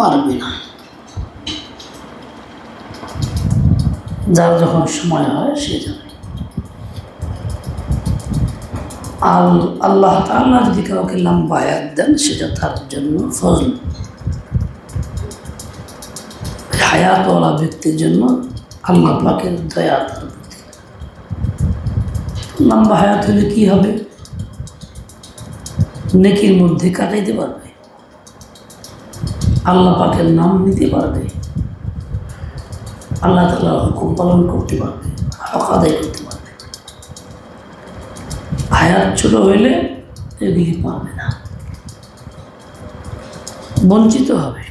পারবি না। যার যখন সময় হয়, সে যাবে। আর আল্লাহ তাআলা যদি কাউকে লম্বা হায়াত দেন, সেটা তার জন্য ফজল। হায়াতওয়ালা ব্যক্তির জন্য আল্লাহ পাকের দয়া তার লম্বা হায়াত হলে কী হবে? নেকির মধ্যে কাটাইতে পারবে। আল্লাহ পাকের নাম নিতে পারবে। আল্লাহ তালা হুকুম পালন করতে পারবে, হক আদায় করতে পারবে। হায়াত ছোট হইলে এগুলি পারবে না। বঞ্চিত হবে।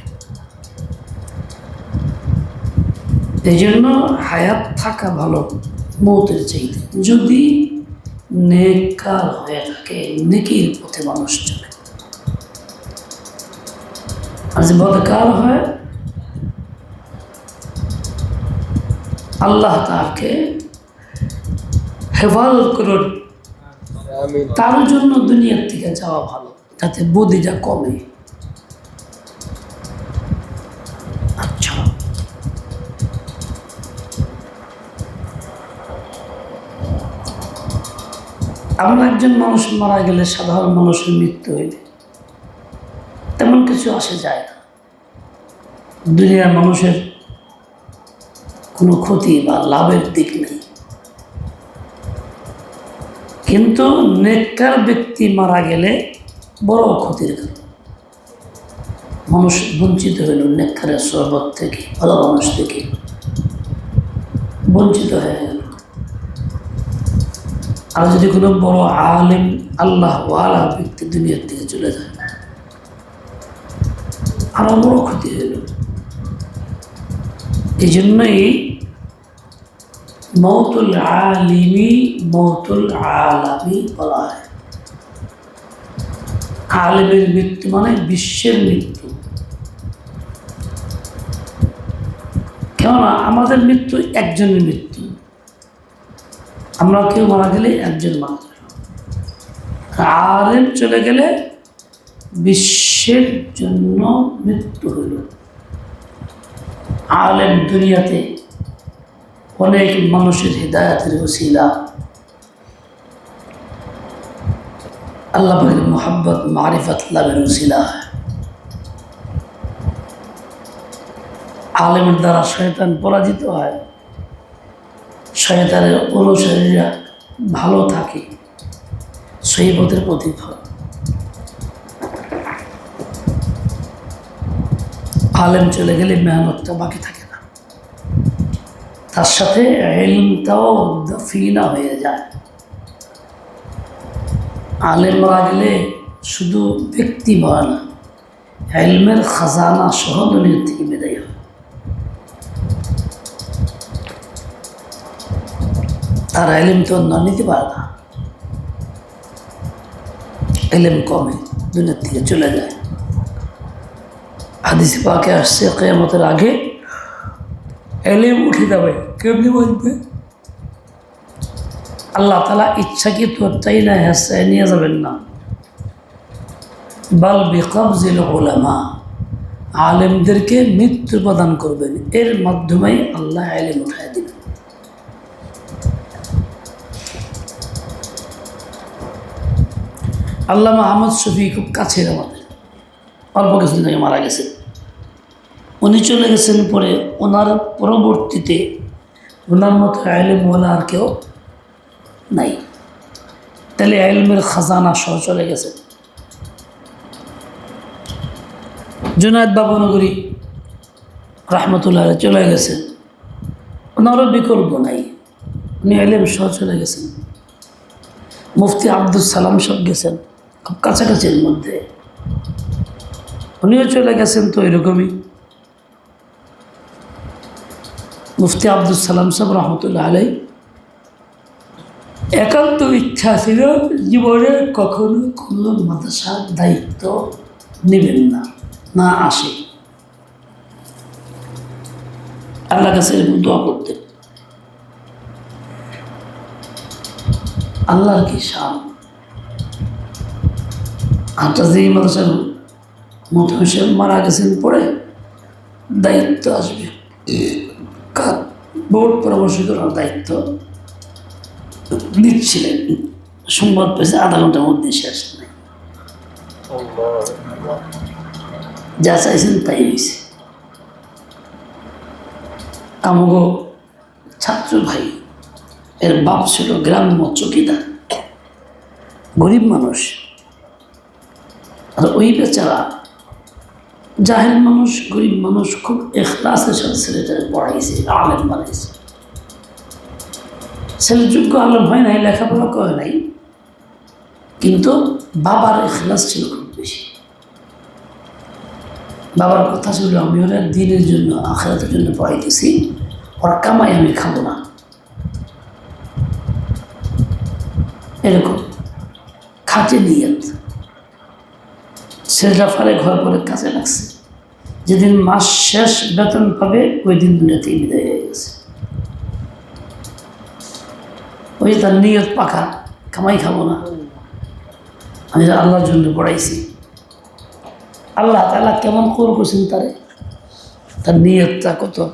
এই জন্য হায়াত থাকা ভালো, মৌতের চাইতে। যদি নেকার হয়ে থাকে, নেকির পথে মানুষ চলে। বদকার হয় আল্লাহ তাকে হেফাজত করুন তার জন্য দুনিয়ার থেকে যাওয়া ভালো যাতে বদিটা কমে। আচ্ছা। আমরা একজন মানুষ মারা গেলে সাধারণ মানুষের মৃত্যু হইলে কিছু আসে যায় না। দুনিয়ার মানুষের কোনো ক্ষতি বা লাভের দিক নেই। কিন্তু নেককার ব্যক্তি মারা গেলে বড় ক্ষতির কারণ। মানুষ বঞ্চিত হইল নেককারের শরবত থেকে, ভালো মানুষ থেকে বঞ্চিত হয়ে গেল। আর যদি কোনো বড় আলেম, আল্লাহ ওয়ালা ব্যক্তি দুনিয়ার থেকে চলে যায় আরও বড় ক্ষতি হইল এই জন্যই মৌতুল আলিমি মৌতুল আলামি বলা হয়। আলেমের মৃত্যু মানে বিশ্বের মৃত্যু। কেননা আমাদের মৃত্যু একজনের মৃত্যু। আমরা কেউ মারা গেলে একজন মারা গেল আলেম চলে গেলে বিশ্বের জন্য মৃত্যু হইল। আলেম দুনিয়াতে অনেক মানুষের হৃদায়তের ওসিলা। আল্লাহ মোহাব্বত, মারিফত লাভের ওসিলা। আলেমের দ্বারা শয়তান পরাজিত হয়। শয়তানের অনুসারীরা ভালো থাকে সেই পথের প্রতিফল আলেম চলে গেলে মেহনতটা বাকি থাকে না। তার সাথে এলমটাও দফিনা হয়ে যায়। আলেম মারা গেলে শুধু ব্যক্তি মরে না এলমের খাজানা সহ দুনিয়ার থেকে বিদায় হয়। তার এলিম তো অন্য নিতে পারে না। এলেম কমে, দুনিয়ার থেকে চলে যায়। হাদিসে পাকে আসছে কেয়ামতের আগে। এলেম উঠে যাবে। কেমনি বলবে? আল্লাহ তালা ইচ্ছা কি ইচ্ছাকৃত চাই না হ্যাঁ নিয়ে যাবেন না। বাল বিকবজিল ওলামা আলেমদেরকে মৃত্যু প্রদান করবেন। এর মাধ্যমেই আল্লাহ আলেম উঠায় দিবেন। আল্লাহ আহমদ শফি খুব কাছের আমাদের। অল্প কিছুদিন আগে মারা গেছেন উনি চলে গেছেন পরে ওনার পরবর্তীতে ওনার মতো আইলেম বলে আর কেউ নাই। তাহলে আইলমের খাজানা সহ চলে গেছেন জুনায়দ বাবনগরী রহমতুল্লাহ চলে গেছেন ওনারও বিকল্প নাই। উনি আইলেম সহ চলে গেছেন। মুফতি আব্দুল সালাম সব গেছেন। খুব কাছাকাছির মধ্যে। উনিও চলে গেছেন তো এরকমই। মুফতি আব্দুল সালাম সাহেব রহমতুল্লাহ আলাই। একান্ত ইচ্ছা ছিল জীবনে কখনো কোনো মাদ্রাসার দায়িত্ব নেবেন না না আসে। আল্লাহ কাছে দোয়া করতেন। আল্লাহর কি শান? আটটা যে মাদ্রাসার মত হোসেন মারা গেছেন পরে দায়িত্ব আসবে। বোর্ড পরামর্শ করার দায়িত্ব দিচ্ছিলেন সংবাদ পেয়েছে, আধা ঘণ্টার মধ্যে শেষ নাই। যা চাইছেন তাই হয়েছে। আমাগো ছাত্র ভাই, এর বাপ ছিল গ্রাম্য চকিদার, গরিব মানুষ। আর ওই বেচারা জাহেল মানুষ, গরিব মানুষ খুব এখলাসের সাথে ছেলেটা পড়াইছে, আলেম বানাইছে। ছেলে যোগ্য আলেম হয় নাই, লেখাপড়া করে নাই, কিন্তু বাবার এখলাস ছিল খুব বেশি। বাবার কথা ছিল, আমি ওরা দিনের জন্য, আখেরাতের জন্য পড়াইতেছি, ওর কামাই আমি খাব না। এরকম খাটে নিয়ত। ছেলেটা ফারে ঘর করে কাজে লাগছে। যেদিন মাস শেষ বেতন পাবে, ওই দিন দুনিয়াতেই বিদায় হয়ে গেছে। ওই তার নিয়ত পাকা, কামাই খাব না। আমি আল্লাহর জন্য পড়াইছি। আল্লাহ তালা কেমন কর করছেন তারে? তার নিয়তটা কত?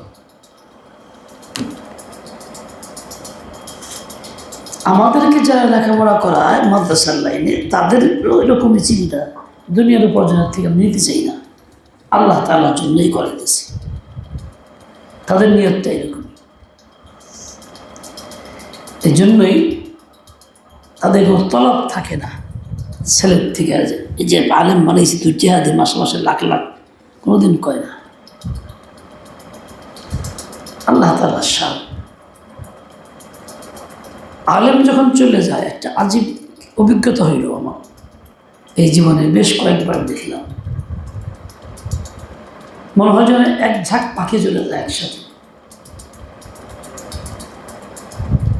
আমাদেরকে যারা লেখাপড়া করায়, মাদ্রাসার লাইনে, তাদের ওই রকমই চিন্তা। দুনিয়ার উপার্জনের থেকে আমি নিতে চাই না। আল্লাহ তালার জন্যই করাইতেছি তাদের নিয়তটা এরকম এই জন্যই তাদের কোনো তলব থাকে না। ছেলের থেকে এই যে আলেম বানাইছি তুই জেহাদি মাসে মাসে লাখ লাখ, কোনোদিন কয় না। আল্লাহ তালা সাল আলেম যখন চলে যায়, একটা আজীব অভিজ্ঞতা হইল আমার। এই জীবনে বেশ কয়েকবার দেখলাম। মনে হয় যেন এক ঝাঁক পাখি চলে যায় একসাথে।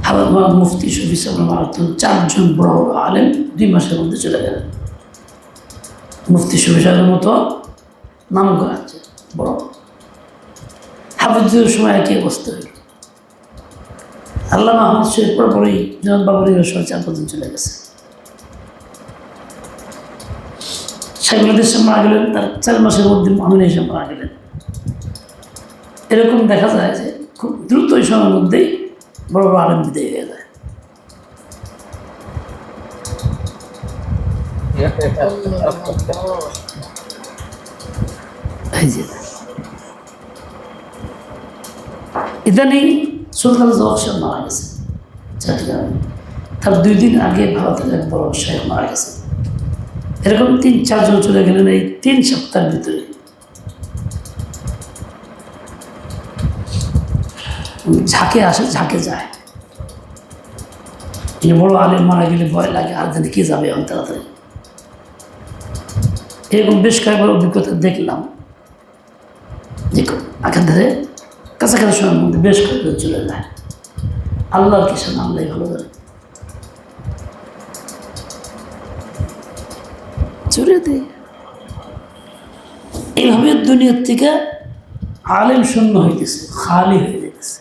আবার আমার মুফতি শফি মারাত্মন চারজন বড় বড় আলেম দুই মাসের মধ্যে চলে গেলেন। মুফতি শফি সাহেবের মতো নাম করা আছে, বড়। হাফিজুর সময় একই অবস্থা হইল। আল্লাহ আহমদ শরীফ পর পরেই জনাব বাবুরি চার পাঁচজন চলে গেছে। এসে মারা গেলেন, তার চার মাসের মধ্যে আমিন এসে মারা গেলেন। এরকম দেখা যায় যে খুব দ্রুত এই সময়ের মধ্যেই বড় বড় আলেম বিদায় হয়ে যায়। ইদানিং সুলতান জওয়াব মারা গেছে তার দুই দিন আগে ভারতের এক বড় সাহেব মারা গেছে এরকম তিন চারজন চলে গেলেন এই তিন সপ্তাহের ভিতরে। ঝাঁকে আসে, ঝাঁকে যায়। এই বড় আলেম মারা গেলে ভয় লাগে, আর জানি কে যাবে এখন তাড়াতাড়ি। এরকম বেশ কয়েকবার অভিজ্ঞতা দেখলাম। দেখো আগে ধরে কাছাকাছি সময়ের মধ্যে বেশ কয়েকজন চলে যায়। আল্লাহর কিসের আল্লাহ ভালো করে। চলে দে এইভাবে দুনিয়ার থেকে আলেম শূন্য হইতেছে খালি হয়ে যেতেছে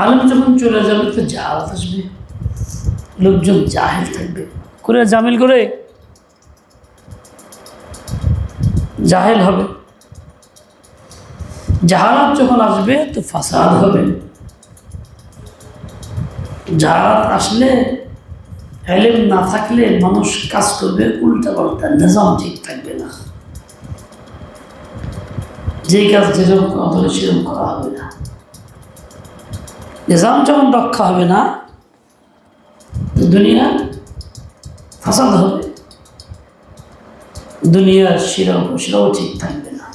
আলেম যখন চলে যাবে তো জাহাজ আসবে, লোকজন জাহেল থাকবে। করে জামিল করে জাহেল হবে। জাহালাত যখন আসবে তো ফাসাদ হবে। জাহালাত আসলে এলেম না থাকলে মানুষ কাজ করবে, উল্টা পাল্টা নিজাম ঠিক থাকবে না। যেই কাজ যেরকম করা হবে, সেরকম করা হবে না। নিজাম যখন রক্ষা হবে না দুনিয়া ফাসাদ হবে। দুনিয়ার শিরা উপশিরাও ঠিক থাকবে না।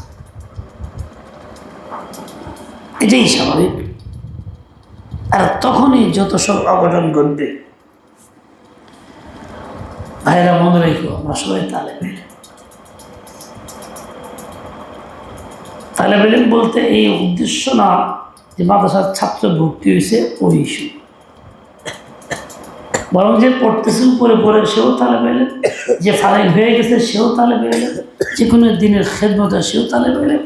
এটাই স্বাভাবিক। আর তখনই যত সব অঘটন ঘটবে ভাইরা মনে রেখো, আমরা সবাই তালে পেলে। তালে পেলেন বলতে এই উদ্দেশ্য না যে মাদ্রাসার ছাত্র ভর্তি হয়েছে ওই ইস্যু। বরং যে পড়তেছে উপরে পড়ে সেও তালে পেলেন যে ফারাই হয়ে গেছে সেও তালে পেলেন যে কোনো দিনের খেদমত সেও তালে পেলেন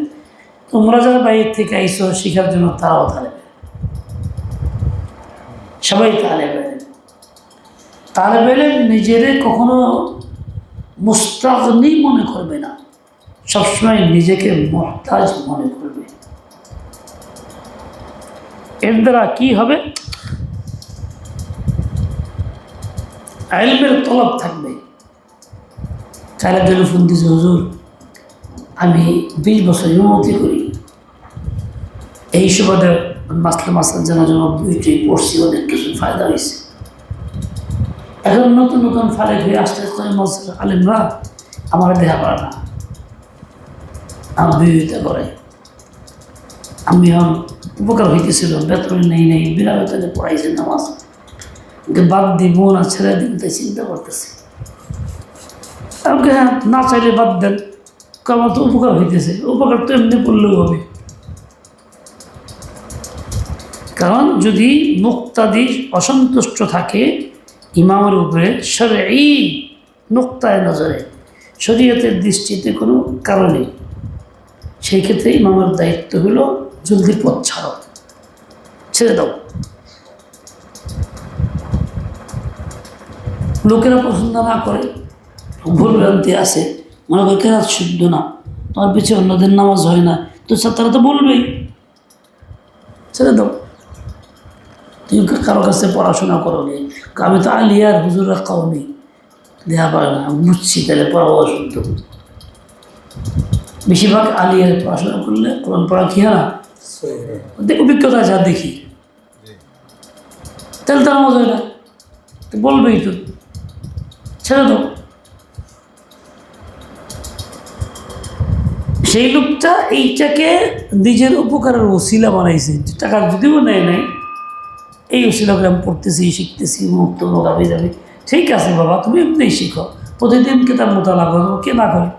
তোমরা যারা বাইরের থেকে আইসো, শেখার জন্য তারাও তালে পেলেন সবাই তালে পেলেন তালে পেলেন নিজেরে কখনো মুস্তাগনি মনে করবে না। সবসময় নিজেকে মহতাজ মনে করবে। এর দ্বারা কি হবে? আইলমের তলব থাকবে। চাইলে টেলিফোন দিয়েছে হুজুর, আমি বিশ বছর ইমামতি করি। এই সুবাদে মাসলে মাসলে জানার জন্য বইটি পড়ছি, অনেক কিছু ফায়দা হয়েছে। এখন নতুন নতুন ফালে হয়ে আসতে আসতে মসজিদ আলিমরা, আমার দেখা পারে না। আমার বিরোধিতা করে আমি এখন উপকার হইতেছিল, বেতন নেই নেই বিনা বেতনে পড়াইছে নামাজ। বাদ দিব না ছেড়ে দিব তাই চিন্তা করতেছি। আমাকে হ্যাঁ না চাইলে বাদ দেন আমার তো উপকার হইতেছে। উপকার তো এমনি পড়লেও হবে। কারণ যদি মুক্তাদি অসন্তুষ্ট থাকে ইমামের উপরে সরে এই নোক্তায় নজরে। শরীয়তের দৃষ্টিতে কোনো কারণে সেই ক্ষেত্রে ইমামের দায়িত্ব হলো জলদি পথ ছাড়ো। ছেড়ে দাও। লোকেরা পছন্দ না করে, ভুল ভ্রান্তি আছে। মনে করে কেরাত শুদ্ধ না? তোমার পিছিয়ে অন্যদের নামাজ হয় না। তো তারা তো বলবেই। ছেড়ে দাও। তুমি কারও কাছে পড়াশোনা করো আমি তো আলিয়ার হুজুরা নি দেওয়া পারে না বুঝছি তাহলে পড়া অশুদ্ধ। বেশিরভাগ আলিয়ার পড়াশোনা করলে কোরআন পড়া কি হয় না? দেখ অভিজ্ঞতা যা দেখি। তাহলে তার মজা হয় না। তো বলবেই তো। ছেড়ে দাও। সেই লোকটা এইটাকে নিজের উপকারের ওসিলা বানাইছে। যে টাকা যদিও নেয় নাই এই করে পড়তেছি, শিখতেছি মুক্ত মোকাবি যাবে ঠিক আছে বাবা, তুমি এমনিই শিখো। প্রতিদিন কেতাব মোতালা করো, কে না করে?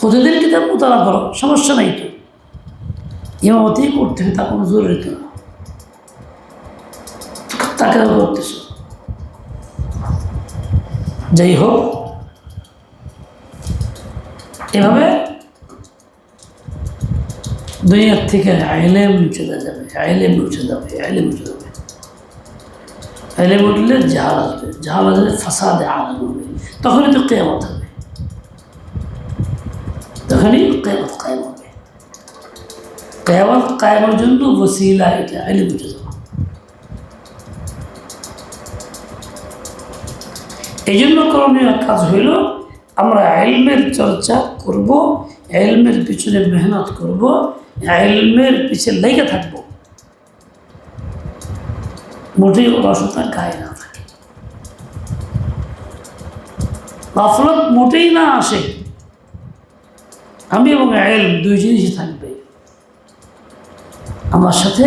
প্রতিদিন কিতাব মোতালা করো, সমস্যা নাই তো। ইমামতি করতে হবে তা কোনো জরুরি তো না। তাকে করতেছ। যাই হোক, এভাবে দুনিয়ার থেকে আইলেম চলে যাবে, আইলেম উঠে যাবে, আইলেম উঠে যাবে। আইলেম উঠলে জাহাল আসবে, জাহাল আসলে ফাসাদে আলম হবে। তখনই তো কেয়ামত হবে। তখনই কেয়ামত কায়েম হবে। কেয়ামত কায়েমের জন্য বসিলা এটা, আইলেম উঠে যাবে। এই জন্য করণীয় কাজ হইল, আমরা এলমের চর্চা করব এলমের পিছনে মেহনত করব এলমের পিছনে লেগে থাকব। মোটেই অলসতা গায়ে না থাকে। গাফলত মোটেই না আসে। আমি এবং এলম দুই জিনিসই থাকবে। আমার সাথে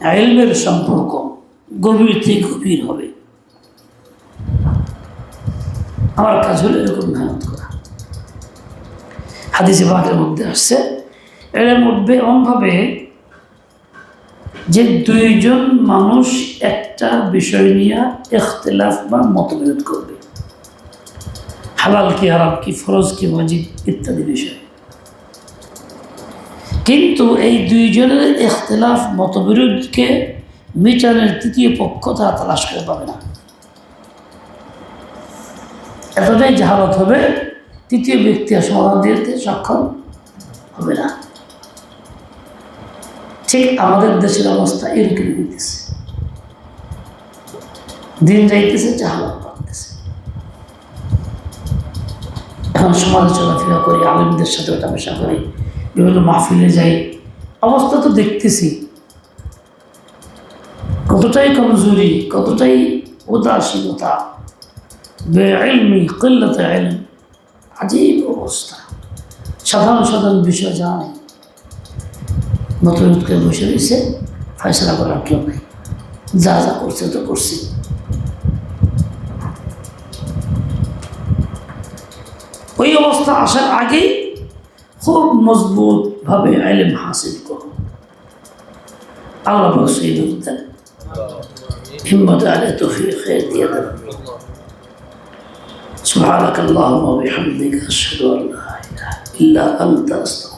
এলমের সম্পর্ক গভীর থেকে গভীর হবে। আমার কাজ হলো এরকম মেহনত করা। হাদিসে বাঁকের মধ্যে আসছে এর মধ্যে এমনভাবে যে দুইজন মানুষ একটা বিষয় নিয়ে এখতলাফ বা মতবিরোধ করবে। হালাল কি হারাম কি, ফরজ কি মজিদ ইত্যাদি বিষয়। কিন্তু এই দুইজনের এখতলাফ মতবিরোধকে মিটারের তৃতীয় পক্ষ তারা তালাশ করে পাবে না। এতটাই জাহালত হবে, তৃতীয় ব্যক্তি সমাধান দিতে সক্ষম হবে না। ঠিক আমাদের দেশের অবস্থা এরকমই হইতেছে। দিন যাইতেছে জাহালত বাড়তেছে। এখন সমাজে চলাফেরা করি, আলিমদের সাথে মেশা করি, বিভিন্ন মাহফিলে যাই, অবস্থা তো দেখতেছি। কতটাই কমজোরি, কতটাই উদাসীনতা বেআলমি কিল্লত আলম আজীব অবস্থা। সাধারণ সাধারণ বিষয় জানা মতবিরোধ করে বসে রয়েছে ফয়সলা করার কেউ নেই যা যা করছে তো করছে ওই অবস্থা আসার আগেই খুব মজবুতভাবে আইলেম হাসিল করো আল্লাহ সেই দেন হিম্মত আলে তৌফিক খেয়ে দিয়ে দেন سبحانك اللهم وبحمدك أشهد أن لا إله إلا أنت أستغفرك